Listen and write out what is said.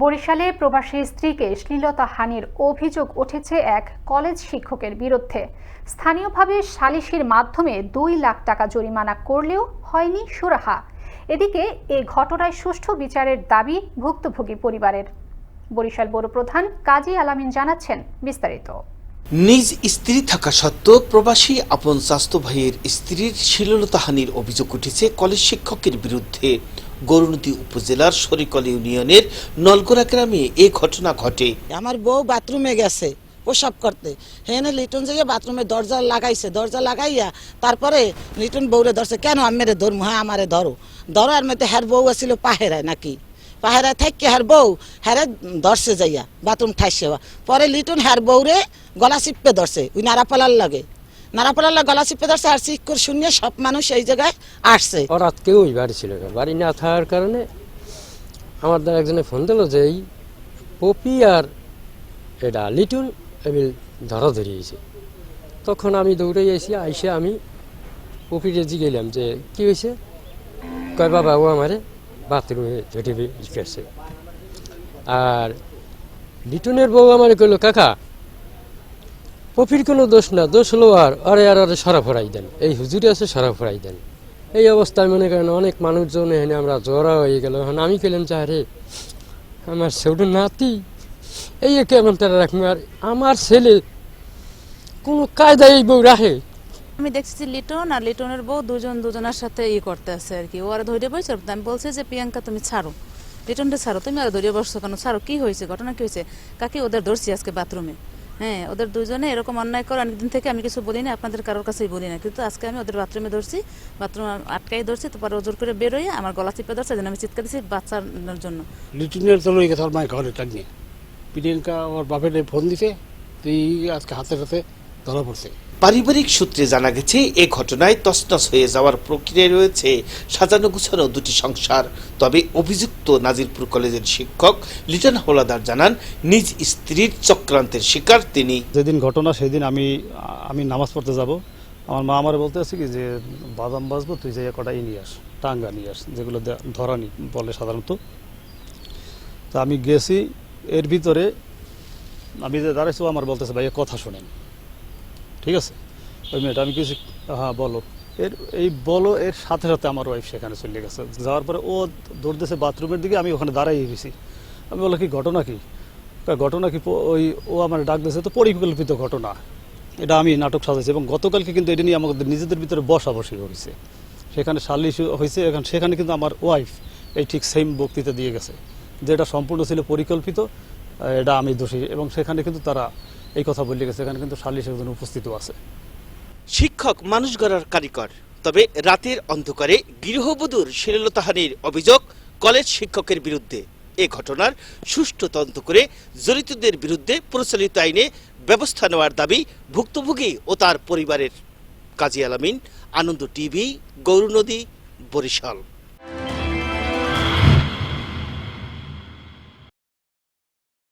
বরিশালে প্রবাসী স্ত্রীকে শ্লীলতা হানির অভিযোগ উঠেছে এক কলেজ শিক্ষকের বিরুদ্ধে। স্থানীয়ভাবে সালিশির মাধ্যমে দুই লাখ টাকা জরিমানা করলেও হয়নি সুরাহা। এদিকে এ ঘটনায় সুষ্ঠু বিচারের দাবি ভুক্তভোগী পরিবারের। বরিশাল বড় প্রধান কাজী আলামিন জানাচ্ছেন বিস্তারিত। নিজ স্ত্রী থাকা সত্ত্বেও প্রবাসী আপন স্বাস্থ্য ভাইয়ের স্ত্রীর শ্লীলতাহানির অভিযোগ উঠেছে কলেজ শিক্ষকের বিরুদ্ধে। গরুনদী উপজেলার শরিকল ইউনিয়নের নলগোড়া গ্রামে এ ঘটনা ঘটে। আমার বউ বাথরুমে গেছে, প্রসাব করতে। হেনে লিটন যাইয়া বাথরুমে দরজা লাগাইছে, দরজা লাগাইয়া তারপরে লিটন বউরে ধরছে, কেন আমেরে ধরমু? হ্যাঁ আমারে ধরো। ধরো আর মেতে হ্যার বউ আছিল পাহেরায় নাকি? পাহেরায় থাকি হ্যার বউ হ্যারে ধরছে যাইয়া, বাথরুম ঠাইছে পরে লিটন হ্যার বউরে গলা চিপে ধরছে, ওই নারাপালার লাগে। নারাপালার লাগে গলা চিপে ধরছে আর চিক করে শুনিয়ে সব মানুষ এই জায়গায় আসছে হঠাৎ কেউই বাড়ি ছিল বাড়ি না থাকার কারণে আমার দ্বারা একজনে ফোন দিল যে এই পপি আর এটা লিটন এমনি ধরা ধরিয়েছে তখন আমি দৌড়ে এসে আইসে আমি পপিরে জিগেলাম যে কি হয়েছে কয় বাবা ও আমারে বাথরুমে ধরে গেছে আর লিটনের বউ আমার কইলো কাকা পপির কোনো দোষ না, দোষ হলো আর, আরে আর, আরে, সরা ফরাই দেন। এই হুজুরে আছে, সরা ফরাই দেন। এই অবস্থায় মনে করেন অনেক মানুষজন এখানে আমরা জড়া হয়ে গেল। এখন আমি পেলাম যে আরে আমার ছোট নাতি, এই কেমন তারা রাখব। আর আমার ছেলে কোনো কায়দায় এই বউ রাখে। আমি দেখছি লিটন আর লিটনের বউ দুজন দুজনের সাথে ই করতে আছে আর কি। ও আর ধরে বসে আমি বলছি যে, প্রিয়াঙ্কা, তুমি ছাড়ো। লিটনটা ছাড়ো। তুমি আর ধরে বসছো কেন? ছাড়ো। কি হয়েছে? ঘটনা কি হয়েছে? কাকি ওদের ধরছি আজকে বাথরুমে। হ্যাঁ ওদের দুজনে এরকম অন্যায় করে অনেকদিন থেকে আমি কিছু বলি না আপনাদের কারোর কাছেই বলি না কিন্তু আজকে আমি ওদের বাথরুমে ধরছি বাথরুম আটকাই ধরছি, তারপর ওজোর করে বেরোয় আমার গলা চিপে ধরছে, যেন আমি চিৎকার দিচ্ছি বাচ্চার জন্য। লিটিনের তো এই ওর মায়ের ঘরে টানিয়ে প্রিয়াঙ্কা ওর বাপের ফোন দিছে, তুই আজকে হাতে হাতে পারিবারিক সূত্রে জানা গেছে, এ ঘটনায় তছনছ হয়ে যাওয়ার প্রক্রিয়ায় রয়েছে সাজানো গুছানো দুটি সংসার। তবে অভিযুক্ত নাজিরপুর কলেজের শিক্ষক লিটন হোলাদার জানান, নিজ স্ত্রীর চক্রান্তের শিকার তিনি। যেদিন ঘটনা, সেদিন আমি আমি নামাজ পড়তে যাব। আমার মা আমার বলতে আছে কি যে, বাদাম বাজবো তুই যাই কটা নিয়ে আস, টাঙ্গা নিয়ে আস, যেগুলো ধরানি বলে সাধারণত। তা আমি গেছি, এর ভিতরে আমি যে দাঁড়াইছি আমার বলতেছে ভাই কথা শোনেন। ঠিক আছে? ওই মেয়েটা, আমি কিছু হ্যাঁ বলো। এর এই বলো, এর সাথে সাথে আমার ওয়াইফ সেখানে চলে গেছে। যাওয়ার পরে ও দৌড়তেছে বাথরুমের দিকে, আমি ওখানে দাঁড়াই গেছি। আমি বলো কি ঘটনা কি? ঘটনা কি? ওই ও আমার ডাক দিয়েছে, তো পরিকল্পিত ঘটনা। এটা আমি নাটক সাজাইছি এবং গতকালকে কিন্তু এটা নিয়ে আমাদের নিজেদের ভিতরে বসাবসি হয়েছে সেখানে সালিশ হয়েছে, এখন সেখানে কিন্তু আমার ওয়াইফ এই ঠিক সেম বক্তৃতা দিয়ে গেছে। যে এটা সম্পূর্ণ ছিল পরিকল্পিত, এটা আমি দোষী। এবং সেখানে কিন্তু তারা এই কথা বলে গেছে, এখানে কিন্তু সালিশ একজন উপস্থিত আছে। শিক্ষক মানুষ গড়ার কারিগর, তবে রাতের অন্ধকারে গৃহবধূর শ্লীলতাহানির অভিযোগ কলেজ শিক্ষকের বিরুদ্ধে। এ ঘটনার সুষ্ঠু তদন্ত করে জড়িতদের বিরুদ্ধে প্রচলিত আইনে ব্যবস্থা নেওয়ার দাবি ভুক্তভোগী ও তার পরিবারের। কাজী আলামিন, আনন্দ টিভি, গৌরনদী, বরিশাল।